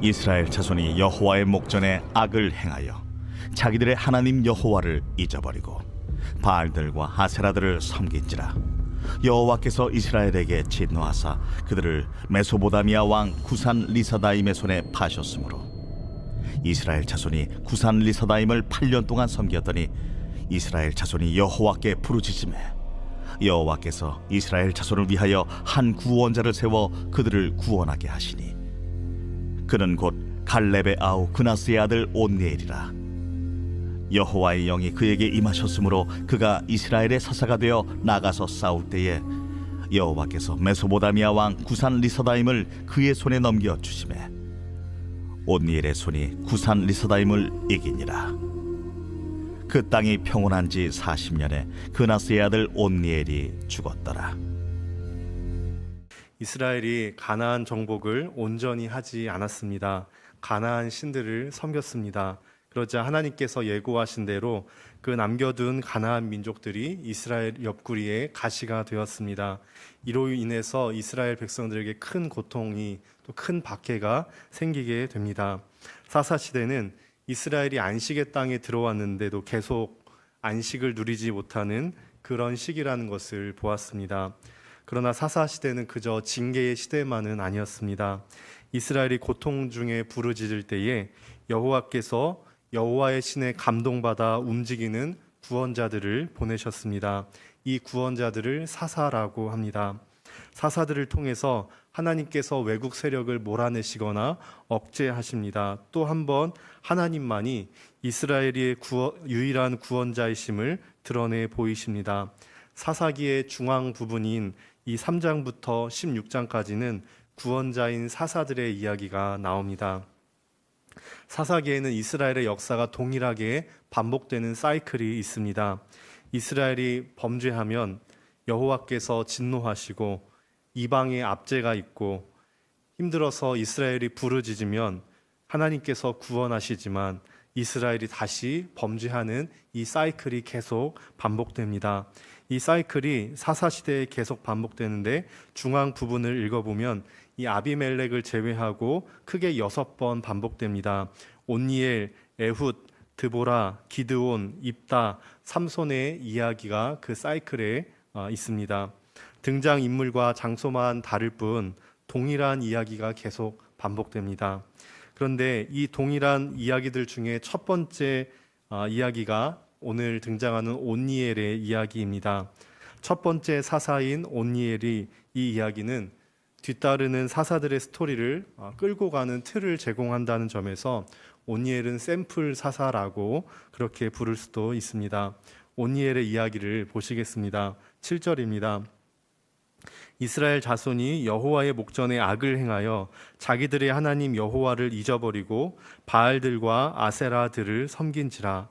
이스라엘 자손이 여호와의 목전에 악을 행하여 자기들의 하나님 여호와를 잊어버리고 바알들과 아세라들을 섬긴지라. 여호와께서 이스라엘에게 진노하사 그들을 메소보다미아 왕 구산 리사다임의 손에 파셨으므로 이스라엘 자손이 구산 리사다임을 8년 동안 섬겼더니 이스라엘 자손이 여호와께 부르짖음에 여호와께서 이스라엘 자손을 위하여 한 구원자를 세워 그들을 구원하게 하시니 그는 곧 갈렙의 아우 그나스의 아들 온니엘이라. 여호와의 영이 그에게 임하셨으므로 그가 이스라엘의 사사가 되어 나가서 싸울 때에 여호와께서 메소보다미아 왕 구산 리사다임을 그의 손에 넘겨 주심에 온니엘의 손이 구산 리사다임을 이기니라. 그 땅이 평온한 지 40년에 그나스의 아들 온니엘이 죽었더라 이스라엘이 가나안 정복을 온전히 하지 않았습니다. 가나안 신들을 섬겼습니다. 그러자 하나님께서 예고하신 대로 그 남겨둔 가나안 민족들이 이스라엘 옆구리에 가시가 되었습니다. 이로 인해서 이스라엘 백성들에게 큰 고통이 또 큰 박해가 생기게 됩니다. 사사 시대는 이스라엘이 안식의 땅에 들어왔는데도 계속 안식을 누리지 못하는 그런 시기라는 것을 보았습니다. 그러나 사사 시대는 그저 징계의 시대만은 아니었습니다. 이스라엘이 고통 중에 부르짖을 때에 여호와께서 여호와의 신에 감동받아 움직이는 구원자들을 보내셨습니다. 이 구원자들을 사사라고 합니다. 사사들을 통해서 하나님께서 외국 세력을 몰아내시거나 억제하십니다. 또 한 번 하나님만이 이스라엘의 구원, 유일한 구원자이심을 드러내 보이십니다. 사사기의 중앙 부분인 이 3장부터 16장까지는 구원자인 사사들의 이야기가 나옵니다. 사사기에는 이스라엘의 역사가 동일하게 반복되는 사이클이 있습니다. 이스라엘이 범죄하면 여호와께서 진노하시고 이방의 압제가 있고 힘들어서 이스라엘이 부르짖으면 하나님께서 구원하시지만 이스라엘이 다시 범죄하는 이 사이클이 계속 반복됩니다. 이 사이클이 사사 시대에 계속 반복되는데 중앙 부분을 읽어보면 이 아비멜렉을 제외하고 크게 여섯 번 반복됩니다. 온니엘, 에훗, 드보라, 기드온, 입다, 삼손의 이야기가 그 사이클에 어, 있습니다. 등장 인물과 장소만 다를 뿐 동일한 이야기가 계속 반복됩니다. 그런데 이 동일한 이야기들 중에 첫 번째 어, 이야기가 오늘 등장하는 온니엘의 이야기입니다. 첫 번째 사사인 온니엘이 이 이야기는 뒤따르는 사사들의 스토리를 어, 끌고 가는 틀을 제공한다는 점에서 온니엘은 샘플 사사라고 그렇게 부를 수도 있습니다. 온니엘의 이야기를 보시겠습니다. 7절입니다. 이스라엘 자손이 여호와의 목전에 악을 행하여 자기들의 하나님 여호와를 잊어버리고 바알들과 아세라들을 섬긴지라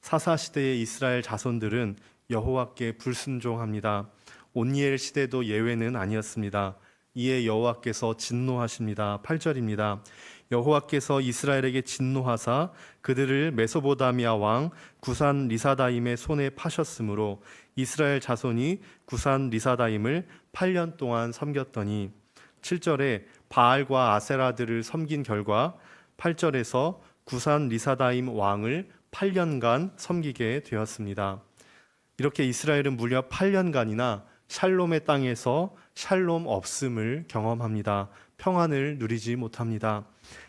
사사 시대의 이스라엘 자손들은 여호와께 불순종합니다. 온니엘 시대도 예외는 아니었습니다. 이에 여호와께서 진노하십니다. 8절입니다. 여호와께서 이스라엘에게 진노하사 그들을 메소보다미아 왕 구산 리사다임의 손에 파셨으므로 이스라엘 자손이 구산 리사다임을 8년 동안 섬겼더니 7절에 바알과 아세라들을 섬긴 결과 8절에서 구산 리사다임 왕을 8년간 섬기게 되었습니다. 이렇게 이스라엘은 무려 8년간이나 샬롬의 땅에서 샬롬 없음을 경험합니다. 평안을 누리지 못합니다.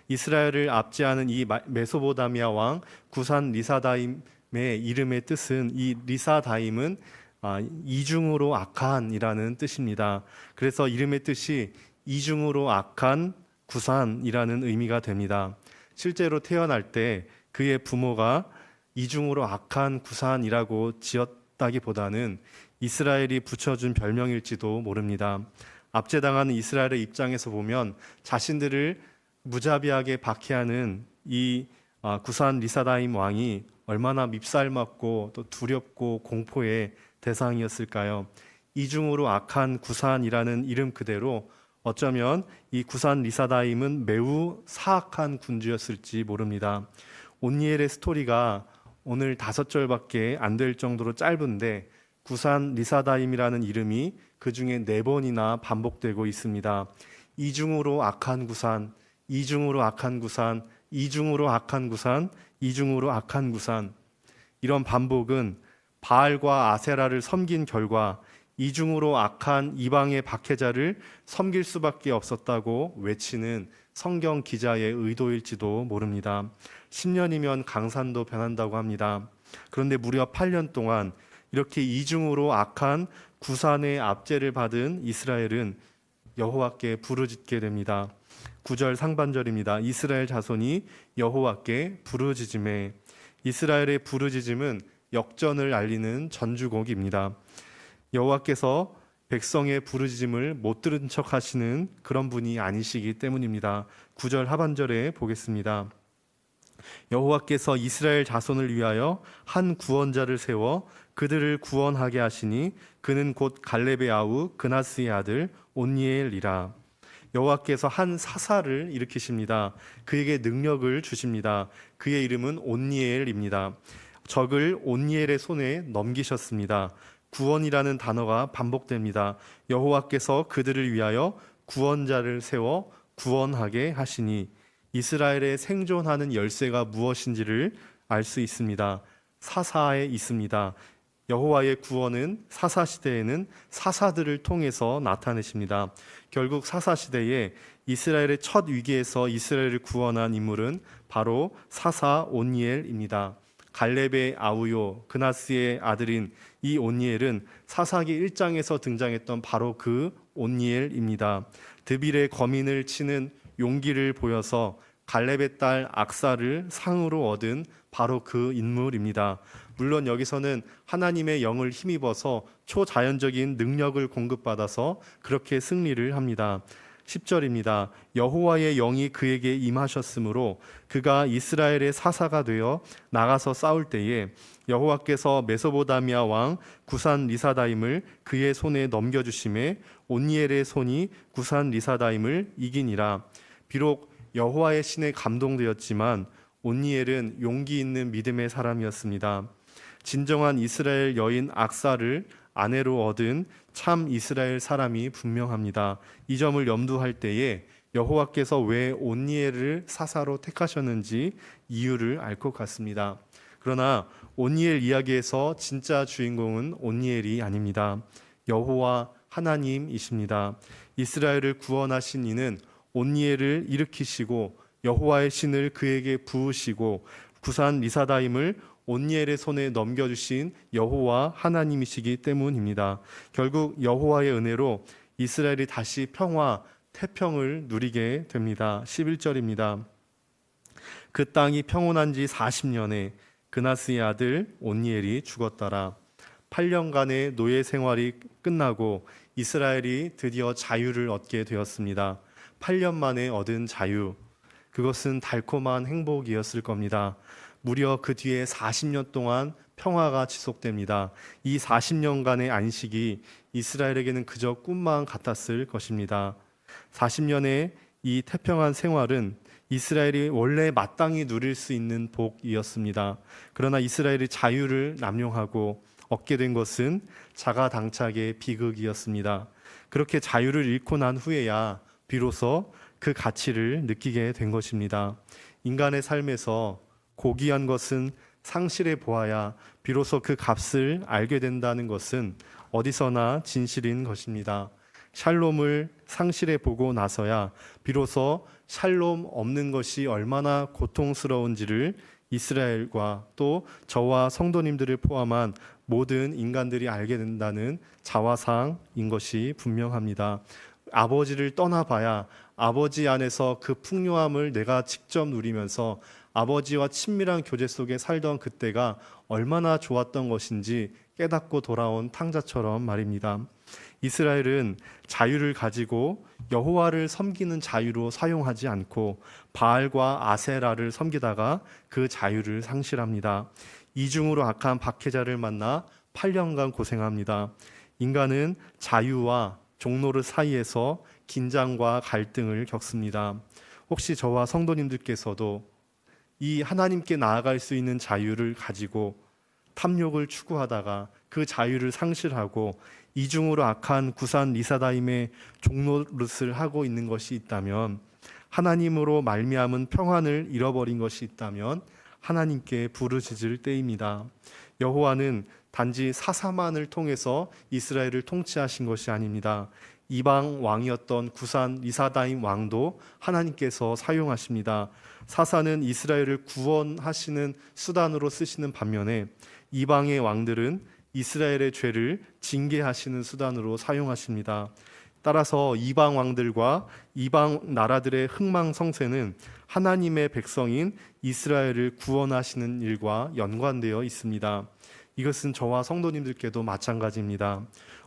이스라엘을 압제하는 이 메소보다미아 왕 구산 리사다임의 이름의 뜻은 이 리사다임은 아, 이중으로 악한이라는 뜻입니다. 그래서 이름의 뜻이 이중으로 악한 구산이라는 의미가 됩니다. 실제로 태어날 때 그의 부모가 이중으로 악한 구산이라고 지었다기보다는 이스라엘이 붙여준 별명일지도 모릅니다. 압제당하는 이스라엘의 입장에서 보면 자신들을 무자비하게 박해하는 이 아, 구산 리사다임 왕이 얼마나 밉살맞고 또 두렵고 공포의 대상이었을까요? 이중으로 악한 구산이라는 이름 그대로 어쩌면 이 구산 리사다임은 매우 사악한 군주였을지 모릅니다. 온니엘의 스토리가 오늘 다섯 절밖에 안 될 정도로 짧은데 구산 리사다임이라는 이름이 그 중에 네 번이나 반복되고 있습니다. 이중으로 악한 구산, 이중으로 악한 구산, 이중으로 악한 구산, 이중으로 악한 구산. 이런 반복은 바알과 아세라를 섬긴 결과 이중으로 악한 이방의 박해자를 섬길 수밖에 없었다고 외치는 성경 기자의 의도일지도 모릅니다. 10년이면 강산도 변한다고 합니다. 그런데 무려 8년 동안 이렇게 이중으로 악한 구산의 압제를 받은 이스라엘은 여호와께 부르짖게 됩니다. 9절 상반절입니다. 이스라엘 자손이 여호와께 부르짖음에 이스라엘의 부르짖음은 역전을 알리는 전주곡입니다. 여호와께서 백성의 부르짖음을 못 들은 척 하시는 그런 분이 아니시기 때문입니다. 9절 하반절에 보겠습니다. 여호와께서 이스라엘 자손을 위하여 한 구원자를 세워 그들을 구원하게 하시니 그는 곧 갈렙의 아우 그나스의 아들 온니엘이라. 여호와께서 한 사사를 일으키십니다. 그에게 능력을 주십니다. 그의 이름은 온니엘입니다. 적을 온니엘의 손에 넘기셨습니다. 구원이라는 단어가 반복됩니다. 여호와께서 그들을 위하여 구원자를 세워 구원하게 하시니 이스라엘의 생존하는 열쇠가 무엇인지를 알 수 있습니다. 사사에 있습니다. 여호와의 구원은 사사 시대에는 사사들을 통해서 나타내십니다. 결국 사사 시대에 이스라엘의 첫 위기에서 이스라엘을 구원한 인물은 바로 사사 온니엘입니다. 갈렙의 아우요 그나스의 아들인 이 온니엘은 사사기 1장에서 등장했던 바로 그 온니엘입니다. 드빌의 거민을 치는 용기를 보여서 갈렙의 딸 악사를 상으로 얻은 바로 그 인물입니다. 물론 여기서는 하나님의 영을 힘입어서 초자연적인 능력을 공급받아서 그렇게 승리를 합니다. 10절입니다. 여호와의 영이 그에게 임하셨으므로 그가 이스라엘의 사사가 되어 나가서 싸울 때에 여호와께서 메소보다미아 왕 구산 리사다임을 그의 손에 넘겨 주심에 온니엘의 손이 구산 리사다임을 이기니라. 비록 여호와의 신에 감동되었지만 온니엘은 용기 있는 믿음의 사람이었습니다. 진정한 이스라엘 여인 악사를 아내로 얻은 참 이스라엘 사람이 분명합니다. 이 점을 염두할 때에 여호와께서 왜 온니엘을 사사로 택하셨는지 이유를 알 것 같습니다. 그러나 온니엘 이야기에서 진짜 주인공은 온니엘이 아닙니다. 여호와 하나님이십니다. 이스라엘을 구원하신 이는 온니엘을 일으키시고 여호와의 신을 그에게 부으시고 구산 리사다임을 온니엘의 손에 넘겨주신 여호와 하나님이시기 때문입니다. 결국 여호와의 은혜로 이스라엘이 다시 평화, 태평을 누리게 됩니다. 11절입니다. 그 땅이 평온한 지 40년에 그나스의 아들 온니엘이 죽었더라. 8년간의 노예 생활이 끝나고 이스라엘이 드디어 자유를 얻게 되었습니다. 8년 만에 얻은 자유. 그것은 달콤한 행복이었을 겁니다. 무려 그 뒤에 40년 동안 평화가 지속됩니다. 이 40년간의 안식이 이스라엘에게는 그저 꿈만 같았을 것입니다. 40년의 이 태평한 생활은 이스라엘이 원래 마땅히 누릴 수 있는 복이었습니다. 그러나 이스라엘이 자유를 남용하고 얻게 된 것은 자가당착의 비극이었습니다. 그렇게 자유를 잃고 난 후에야 비로소 그 가치를 느끼게 된 것입니다. 인간의 삶에서 고귀한 것은 상실해 보아야 비로소 그 값을 알게 된다는 것은 어디서나 진실인 것입니다. 샬롬을 상실해 보고 나서야 비로소 샬롬 없는 것이 얼마나 고통스러운지를 이스라엘과 또 저와 성도님들을 포함한 모든 인간들이 알게 된다는 자화상인 것이 분명합니다. 아버지를 떠나봐야 아버지 안에서 그 풍요함을 내가 직접 누리면서 아버지와 친밀한 교제 속에 살던 그때가 얼마나 좋았던 것인지 깨닫고 돌아온 탕자처럼 말입니다. 이스라엘은 자유를 가지고 여호와를 섬기는 자유로 사용하지 않고 바알과 아세라를 섬기다가 그 자유를 상실합니다. 이중으로 악한 박해자를 만나 8년간 고생합니다. 인간은 자유와 종노릇 사이에서 긴장과 갈등을 겪습니다. 혹시 저와 성도님들께서도 이 하나님께 나아갈 수 있는 자유를 가지고 탐욕을 추구하다가 그 자유를 상실하고 이중으로 악한 구산 리사다임의 종노릇을 하고 있는 것이 있다면 하나님으로 말미암은 평안을 잃어버린 것이 있다면 하나님께 부르짖을 때입니다. 여호와는 단지 사사만을 통해서 이스라엘을 통치하신 것이 아닙니다. 이방 왕이었던 구산 리사다임 왕도 하나님께서 사용하십니다. 사사는 이스라엘을 구원하시는 수단으로 쓰시는 반면에 이방의 왕들은 이스라엘의 죄를 징계하시는 수단으로 사용하십니다. 따라서 이방 왕들과 이방 나라들의 흥망성쇠는 하나님의 백성인 이스라엘을 구원하시는 일과 연관되어 있습니다. 이것은 저와 성도님들께도 마찬가지입니다.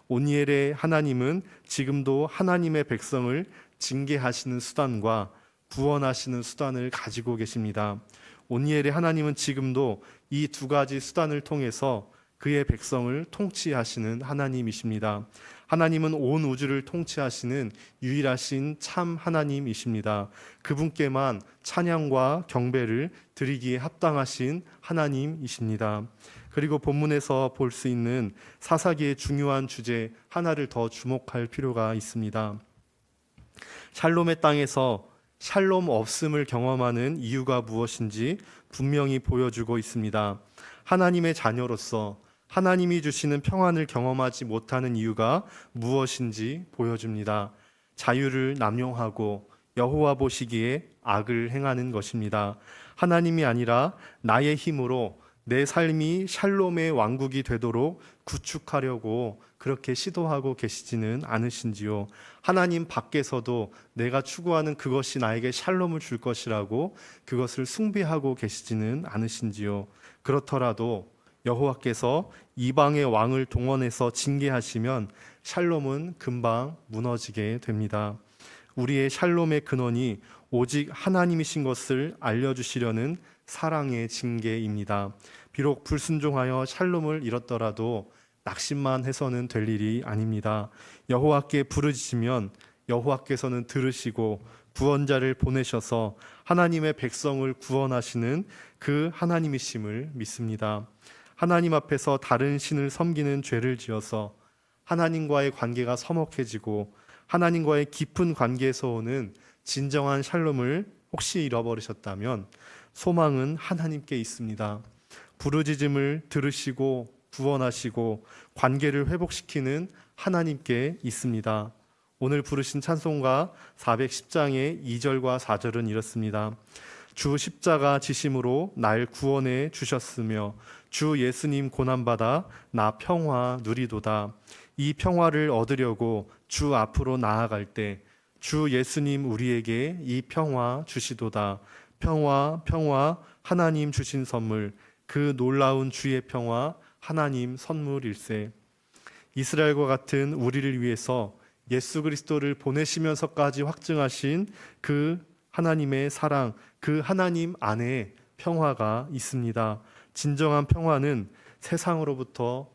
오니엘의 하나님은 지금도 하나님의 백성을 징계하시는 수단과 구원하시는 수단을 가지고 계십니다. 오니엘의 하나님은 지금도 이 두 가지 수단을 통해서 그의 백성을 통치하시는 하나님이십니다. 하나님은 온 우주를 통치하시는 유일하신 참 하나님이십니다. 그분께만 찬양과 경배를 드리기에 합당하신 하나님이십니다. 그리고 본문에서 볼 수 있는 사사기의 중요한 주제 하나를 더 주목할 필요가 있습니다. 샬롬의 땅에서 샬롬 없음을 경험하는 이유가 무엇인지 분명히 보여주고 있습니다. 하나님의 자녀로서 하나님이 주시는 평안을 경험하지 못하는 이유가 무엇인지 보여줍니다. 자유를 남용하고 여호와 보시기에 악을 행하는 것입니다. 하나님이 아니라 나의 힘으로 내 삶이 샬롬의 왕국이 되도록 구축하려고 그렇게 시도하고 계시지는 않으신지요. 하나님 밖에서도 내가 추구하는 그것이 나에게 샬롬을 줄 것이라고 그것을 숭배하고 계시지는 않으신지요. 그렇더라도 여호와께서 이방의 왕을 동원해서 징계하시면 샬롬은 금방 무너지게 됩니다. 우리의 샬롬의 근원이 오직 하나님이신 것을 알려주시려는 사랑의 징계입니다. 비록 불순종하여 샬롬을 잃었더라도 낙심만 해서는 될 일이 아닙니다. 여호와께 부르짖으면 여호와께서는 들으시고 구원자를 보내셔서 하나님의 백성을 구원하시는 그 하나님이심을 믿습니다. 하나님 앞에서 다른 신을 섬기는 죄를 지어서 하나님과의 관계가 서먹해지고 하나님과의 깊은 관계에서 오는 진정한 샬롬을 혹시 잃어버리셨다면 소망은 하나님께 있습니다. 부르짖음을 들으시고 구원하시고 관계를 회복시키는 하나님께 있습니다. 오늘 부르신 찬송가 410장의 2절과 4절은 이렇습니다. 주 십자가 지심으로 날 구원해 주셨으며 주 예수님 고난받아 나 평화 누리도다. 이 평화를 얻으려고 주 앞으로 나아갈 때 주 예수님 우리에게 이 평화 주시도다. 평화, 평화, 하나님 주신 선물, 그 놀라운 주의 평화, 하나님 선물일세. 이스라엘과 같은 우리를 위해서 예수 그리스도를 보내시면서까지 확증하신 그 하나님의 사랑, 그 하나님 안에 평화가 있습니다. 진정한 평화는 세상으로부터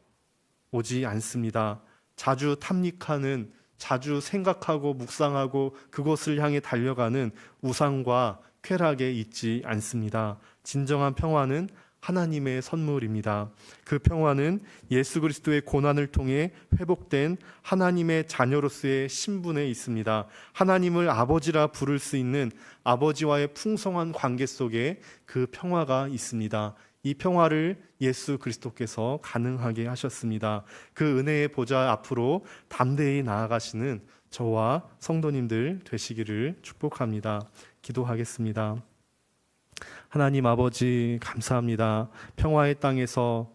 오지 않습니다. 자주 탐닉하는, 자주 생각하고 묵상하고 그곳을 향해 달려가는 우상과 쾌락에 있지 않습니다. 진정한 평화는 하나님의 선물입니다. 그 평화는 예수 그리스도의 고난을 통해 회복된 하나님의 자녀로서의 신분에 있습니다. 하나님을 아버지라 부를 수 있는 아버지와의 풍성한 관계 속에 그 평화가 있습니다. 이 평화를 예수 그리스도께서 가능하게 하셨습니다. 그 은혜의 보좌 앞으로 담대히 나아가시는 저와 성도님들 되시기를 축복합니다. 기도하겠습니다. 하나님 아버지 감사합니다. 평화의 땅에서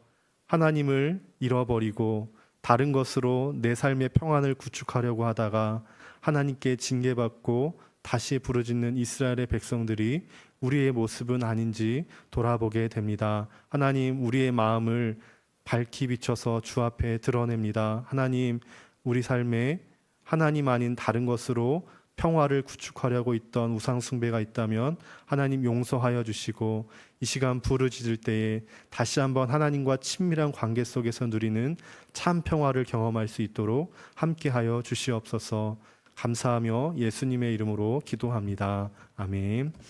하나님을 잃어버리고 다른 것으로 내 삶의 평안을 구축하려고 하다가 하나님께 징계받고 다시 부르짖는 이스라엘의 백성들이 우리의 모습은 아닌지 돌아보게 됩니다. 하나님 우리의 마음을 밝히 비춰서 주 앞에 드러냅니다. 하나님 우리 삶에 하나님 아닌 다른 것으로 평화를 구축하려고 있던 우상 숭배가 있다면 하나님 용서하여 주시고 이 시간 부르짖을 때에 다시 한번 하나님과 친밀한 관계 속에서 누리는 참 평화를 경험할 수 있도록 함께하여 주시옵소서. 감사하며 예수님의 이름으로 기도합니다. 아멘.